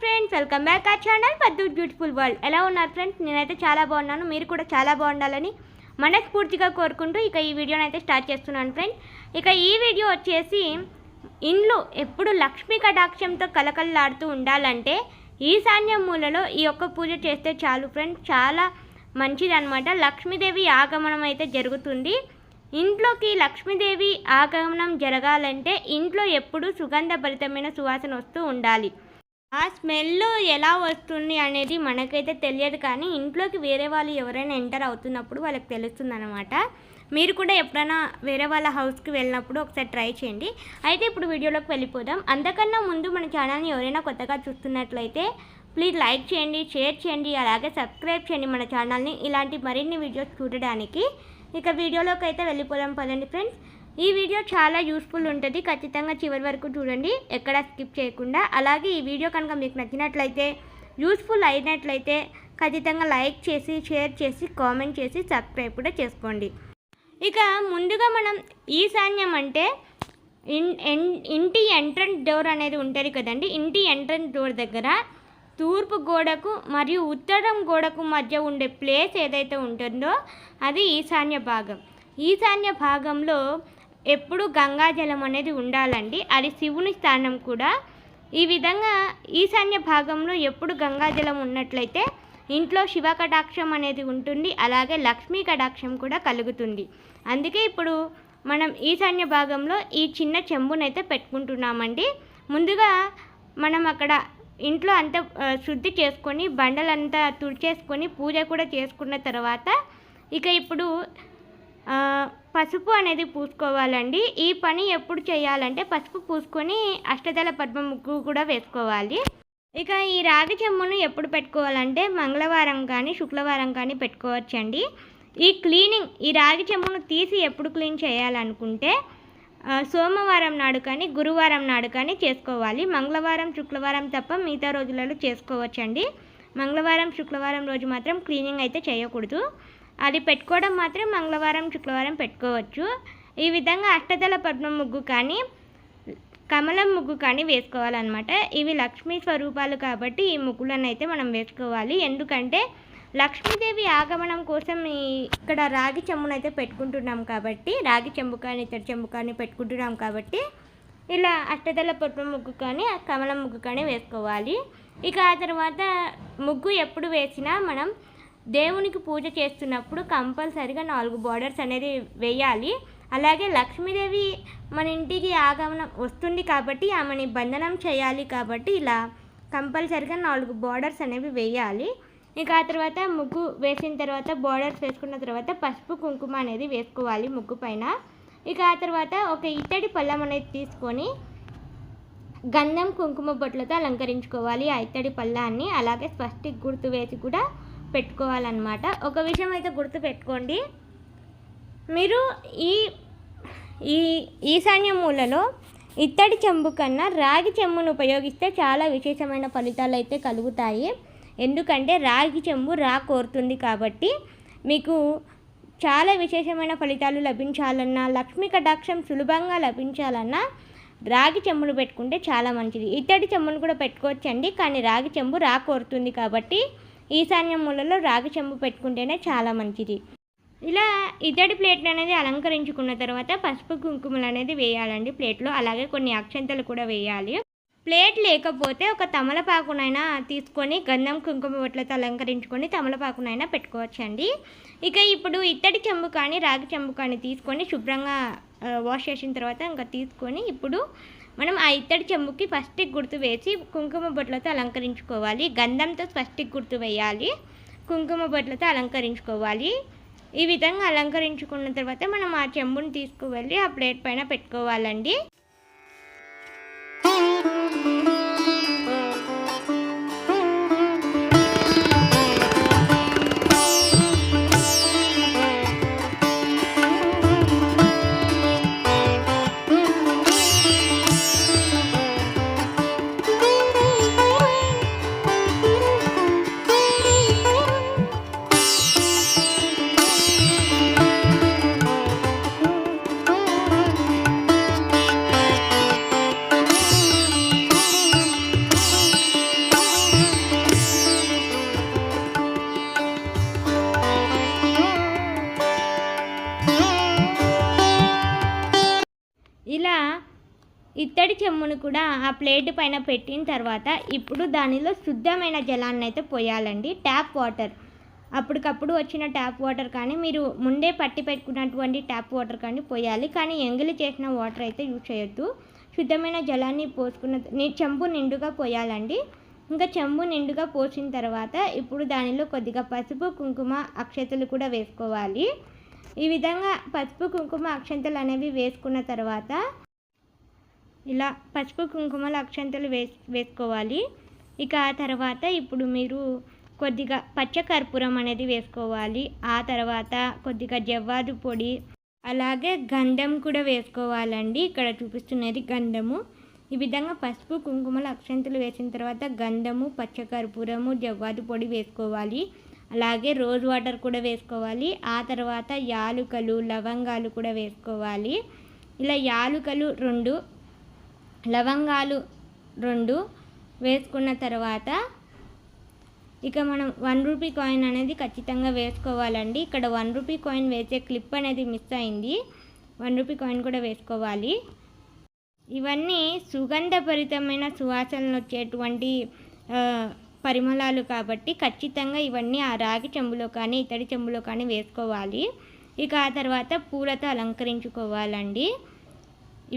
Friends welcome back ఆ channel Paddu beautiful world. ఎలా ఉన్నారు ఫ్రెండ్స్? నేనైతే చాలా బాగున్నాను మీరు కూడా చాలా బాగుండాలని మనస్ఫూర్తిగా కోరుకుంటూ ఇక ఈ వీడియోని అయితే స్టార్ట్ చేస్తున్నాను ఫ్రెండ్స్. ఇక ఈ వీడియో వచ్చేసి ఇండ్లు ఎప్పుడు లక్ష్మీ కటాక్షంతో కలకలలాడుతూ ఉండాలంటే ఈశాన్య మూలలో ఈ యొక్క పూజ చేస్తే చాలు ఫ్రెండ్స్. చాలా మంచిదనమాట లక్ష్మీదేవి ఆగమనం అయితే జరుగుతుంది. ఇంట్లోకి లక్ష్మీదేవి ఆగమనం జరగాలంటే ఇంట్లో ఎప్పుడూ సుగంధభరితమైన సువాసన వస్తూ ఉండాలి. ఆ స్మెల్ ఎలా వస్తుంది అనేది మనకైతే తెలియదు కానీ ఇంట్లోకి వేరే వాళ్ళు ఎవరైనా ఎంటర్ అవుతున్నప్పుడు వాళ్ళకి తెలుస్తుంది అనమాట మీరు కూడా ఎప్పుడైనా వేరే వాళ్ళ హౌస్కి వెళ్ళినప్పుడు ఒకసారి ట్రై చేయండి. అయితే ఇప్పుడు వీడియోలోకి వెళ్ళిపోదాం. అంతకన్నా ముందు మన ఛానల్ని ఎవరైనా కొత్తగా చూస్తున్నట్లయితే ప్లీజ్ లైక్ చేయండి షేర్ చేయండి అలాగే సబ్స్క్రైబ్ చేయండి మన ఛానల్ని. ఇలాంటి మరిన్ని వీడియోస్ చూడడానికి ఇక వీడియోలోకి అయితే వెళ్ళిపోదాం. పదండి ఫ్రెండ్స్. ఈ వీడియో చాలా యూస్ఫుల్ ఉంటుంది. ఖచ్చితంగా చివరి వరకు చూడండి. ఎక్కడ స్కిప్ చేయకుండా. అలాగే ఈ వీడియో కనుక మీకు నచ్చినట్లయితే యూస్ఫుల్ అయినట్లయితే ఖచ్చితంగా లైక్ చేసి షేర్ చేసి కామెంట్ చేసి సబ్స్క్రైబ్ కూడా చేసుకోండి. ఇక ముందుగా మనం ఈశాన్యం అంటే ఇన్ ఇంటి ఎంట్రన్స్ డోర్ అనేది ఉంటుంది కదండి. ఇంటి ఎంట్రన్స్ డోర్ దగ్గర తూర్పు గోడకు మరియు ఉత్తరం గోడకు మధ్య ఉండే ప్లేస్ ఏదైతే ఉంటుందో అది ఈశాన్య భాగం. ఈశాన్య భాగంలో ఎప్పుడు గంగాజలం అనేది ఉండాలండి. అది శివుని స్థానం కూడా. ఈ విధంగా ఈశాన్య భాగంలో ఎప్పుడు గంగాజలం ఉన్నట్లయితే ఇంట్లో శివ కటాక్షం అనేది ఉంటుంది. అలాగే లక్ష్మీ కటాక్షం కూడా కలుగుతుంది. అందుకే ఇప్పుడు మనం ఈశాన్య భాగంలో ఈ చిన్న చెంబునైతే పెట్టుకుంటున్నామండి. ముందుగా మనం అక్కడ ఇంట్లో అంతా శుద్ధి చేసుకొని బండలంతా తుడిచేసుకొని పూజ కూడా చేసుకున్న తర్వాత ఇక ఇప్పుడు పసుపు అనేది పూసుకోవాలండి. ఈ పని ఎప్పుడు చేయాలంటే పసుపు పూసుకొని అష్టదళ పద్మ ముగ్గు కూడా వేసుకోవాలి. ఇక ఈ రాగి చెమ్మును ఎప్పుడు పెట్టుకోవాలంటే మంగళవారం కానీ శుక్రవారం కానీ పెట్టుకోవచ్చండి. ఈ క్లీనింగ్ ఈ రాగి చెమ్మును తీసి ఎప్పుడు క్లీన్ చేయాలనుకుంటే సోమవారం నాడు కానీ గురువారం నాడు కానీ చేసుకోవాలి. మంగళవారం శుక్రవారం తప్ప మిగతా రోజులలో చేసుకోవచ్చండి. మంగళవారం శుక్రవారం రోజు మాత్రం క్లీనింగ్ అయితే చేయకూడదు. అది పెట్టుకోవడం మాత్రం మంగళవారం శుక్రవారం పెట్టుకోవచ్చు. ఈ విధంగా అష్టదళ పద్మ ముగ్గు కానీ కమలం ముగ్గు కానీ వేసుకోవాలన్నమాట. ఇవి లక్ష్మీ స్వరూపాలు కాబట్టి ఈ ముగ్గులను అయితే మనం వేసుకోవాలి. ఎందుకంటే లక్ష్మీదేవి ఆగమనం కోసం ఇక్కడ రాగి చెంబునైతే పెట్టుకుంటున్నాం కాబట్టి రాగి చెంబు కానీ ఇతర చెంబు కానీ పెట్టుకుంటున్నాం కాబట్టి ఇలా అష్టదళ పద్మ ముగ్గు కానీ కమలం ముగ్గు కానీ వేసుకోవాలి. ఇక ఆ తర్వాత ముగ్గు ఎప్పుడు వేసినా మనం దేవునికి పూజ చేస్తున్నప్పుడు కంపల్సరిగా నాలుగు బార్డర్స్ అనేది వేయాలి. అలాగే లక్ష్మీదేవి మన ఇంటికి ఆగమనం వస్తుంది కాబట్టి ఆమెని బంధనం చేయాలి కాబట్టి ఇలా కంపల్సరిగా నాలుగు బార్డర్స్ అనేవి వేయాలి. ఇక ఆ తర్వాత ముగ్గు వేసిన తర్వాత బార్డర్స్ వేసుకున్న తర్వాత పసుపు కుంకుమ అనేది వేసుకోవాలి ముగ్గు పైన. ఇక ఆ తర్వాత ఒక ఇత్తడి పళ్ళం అనేది తీసుకొని గంధం కుంకుమ బొట్లతో అలంకరించుకోవాలి ఆ ఇత్తడి పళ్ళాన్ని. అలాగే స్వస్టిక్ గుర్తు వేసి కూడా పెట్టుకోవాలన్నమాట. ఒక విషయం అయితే గుర్తు పెట్టుకోండి మీరు ఈ ఈ ఈశాన్య మూలలో ఇత్తడి చెంబు కన్నా రాగి చెంబును ఉపయోగిస్తే చాలా విశేషమైన ఫలితాలు అయితే కలుగుతాయి. ఎందుకంటే రాగి చెంబు రా కోరుతుంది కాబట్టి మీకు చాలా విశేషమైన ఫలితాలు లభించాలన్నా లక్ష్మీ కటాక్షం సులభంగా లభించాలన్నా రాగి చెంబును పెట్టుకుంటే చాలా మంచిది. ఇత్తడి చెంబును కూడా పెట్టుకోవచ్చండి కానీ రాగి చెంబు రా కోరుతుంది కాబట్టి ఈశాన్య మూలలో రాగి చెంబు పెట్టుకుంటేనే చాలా మంచిది. ఇలా ఇద్దడి ప్లేట్లు అనేది అలంకరించుకున్న తర్వాత పసుపు కుంకుమలు అనేది వేయాలండి ప్లేట్లో. అలాగే కొన్ని అక్షంతలు కూడా వేయాలి. ప్లేట్ లేకపోతే ఒక తమలపాకునైనా తీసుకొని గంధం కుంకుమ బొట్లతో అలంకరించుకొని తమలపాకునైనా పెట్టుకోవచ్చండి. ఇక ఇప్పుడు ఇత్తడి చెంబు కానీ రాగి చెంబు కానీ తీసుకొని శుభ్రంగా వాష్ చేసిన తర్వాత ఇంకా తీసుకొని ఇప్పుడు మనం ఆ ఇత్తడి చెంబుకి ఫస్ట్ గుర్తు వేసి కుంకుమ బొట్లతో అలంకరించుకోవాలి. గంధంతో ఫస్ట్ గుర్తు వేయాలి. కుంకుమ బొట్లతో అలంకరించుకోవాలి. ఈ విధంగా అలంకరించుకున్న తర్వాత మనం ఆ చెంబుని తీసుకువెళ్ళి ఆ ప్లేట్ పైన పెట్టుకోవాలండి. చెమ్మును కూడా ఆ ప్లేట్ పైన పెట్టిన తర్వాత ఇప్పుడు దానిలో శుద్ధమైన జలాన్ని అయితే పోయాలండి. ట్యాప్ వాటర్ అప్పటికప్పుడు వచ్చిన ట్యాప్ వాటర్ కానీ మీరు ముందే పట్టి పెట్టుకున్నటువంటి ట్యాప్ వాటర్ కానీ పోయాలి. కానీ ఎంగిలి చేసిన వాటర్ అయితే యూజ్ చేయొద్దు. శుద్ధమైన జలాన్ని పోసుకున్న నీ చెంబు నిండుగా పోయాలండి. ఇంకా చెంబు నిండుగా పోసిన తర్వాత ఇప్పుడు దానిలో కొద్దిగా పసుపు కుంకుమ అక్షతలు కూడా వేసుకోవాలి. ఈ విధంగా పసుపు కుంకుమ అక్షంతలు అనేవి వేసుకున్న తర్వాత ఇలా పసుపు కుంకుమలు అక్షంతలు వేస్ వేసుకోవాలి. ఇక ఆ తర్వాత ఇప్పుడు మీరు కొద్దిగా పచ్చకర్పూరం అనేది వేసుకోవాలి. ఆ తర్వాత కొద్దిగా జవ్వాదు పొడి అలాగే గంధం కూడా వేసుకోవాలండి. ఇక్కడ చూపిస్తున్నది గంధము. ఈ విధంగా పసుపు కుంకుమలు అక్షంతలు వేసిన తర్వాత గంధము పచ్చకర్పూరము జవ్వాదు పొడి వేసుకోవాలి. అలాగే రోజ్ వాటర్ కూడా వేసుకోవాలి. ఆ తర్వాత యాలుకలు లవంగాలు కూడా వేసుకోవాలి. ఇలా యాలుకలు రెండు లవంగాలు రెండు వేసుకున్న తర్వాత ఇక మనం వన్ రూపీ కాయిన్ అనేది ఖచ్చితంగా వేసుకోవాలండి. ఇక్కడ వన్ రూపీ కాయిన్ వేసే క్లిప్ అనేది మిస్ అయింది. వన్ రూపీ కాయిన్ కూడా వేసుకోవాలి. ఇవన్నీ సుగంధభరితమైన సువాసనలు వచ్చేటువంటి పరిమళాలు కాబట్టి ఖచ్చితంగా ఇవన్నీ ఆ రాగి చెంబులో కానీ ఇతడి చెంబులో కానీ వేసుకోవాలి. ఇక ఆ తర్వాత పూలతో అలంకరించుకోవాలండి.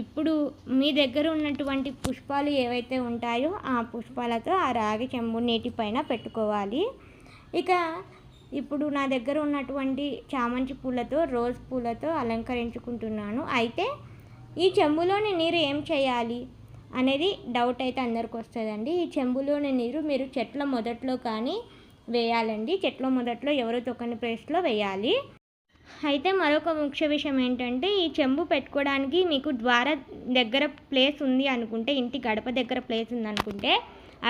ఇప్పుడు మీ దగ్గర ఉన్నటువంటి పుష్పాలు ఏవైతే ఉంటాయో ఆ పుష్పాలతో ఆ రాగి చెంబు నీటి పైన పెట్టుకోవాలి. ఇక ఇప్పుడు నా దగ్గర ఉన్నటువంటి చామంతి పూలతో రోజ్ పూలతో అలంకరించుకుంటున్నాను. అయితే ఈ చెంబులోని నీరు ఏం చేయాలి అనేది డౌట్ అయితే అందరికి వస్తుందండి. ఈ చెంబులోని నీరు మీరు చెట్ల మొదట్లో కానీ వేయాలండి. చెట్ల మొదట్లో ఎవరో తొక్కని ప్లేస్లో వేయాలి. అయితే మరొక ముఖ్య విషయం ఏంటంటే ఈ చెంబు పెట్టుకోవడానికి మీకు ద్వార దగ్గర ప్లేస్ ఉంది అనుకుంటే ఇంటి గడప దగ్గర ప్లేస్ ఉంది అనుకుంటే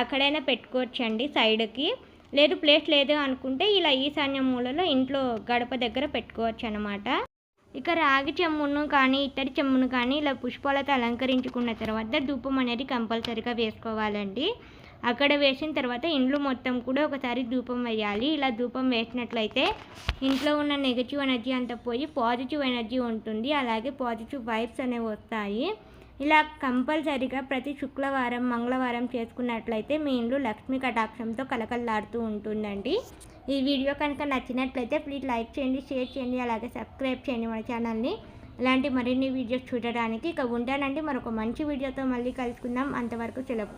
అక్కడైనా పెట్టుకోవచ్చండి సైడ్కి. లేదు ప్లేస్ లేదు అనుకుంటే ఇలా ఈశాన్య మూలలో ఇంట్లో గడప దగ్గర పెట్టుకోవచ్చు అనమాట ఇక రాగి చెమ్మును కానీ ఇత్తడి చెమ్మును కానీ ఇలా పుష్పాలతో అలంకరించుకున్న తర్వాత ధూపం అనేది కంపల్సరీగా వేసుకోవాలండి. అక్కడ వేసిన తర్వాత ఇండ్లు మొత్తం కూడా ఒకసారి ధూపం వేయాలి. ఇలా ధూపం వేసినట్లయితే ఇంట్లో ఉన్న నెగిటివ్ ఎనర్జీ అంతా పోయి పాజిటివ్ ఎనర్జీ ఉంటుంది. అలాగే పాజిటివ్ వైబ్స్ అనేవి వస్తాయి. ఇలా కంపల్సరీగా ప్రతి శుక్రవారం మంగళవారం చేసుకున్నట్లయితే మీ ఇంట్లో లక్ష్మీ కటాక్షంతో కలకల్లాడుతూ ఉంటుందండి. ఈ వీడియో కనుక నచ్చినట్లయితే ప్లీజ్ లైక్ చేయండి షేర్ చేయండి అలాగే సబ్స్క్రైబ్ చేయండి మన ఛానల్ని ఇలాంటి మరిన్ని వీడియోస్ చూడడానికి ఇక ఉంటానండి. మరొక మంచి వీడియోతో మళ్ళీ కలుసుకుందాం. అంతవరకు సెలవు.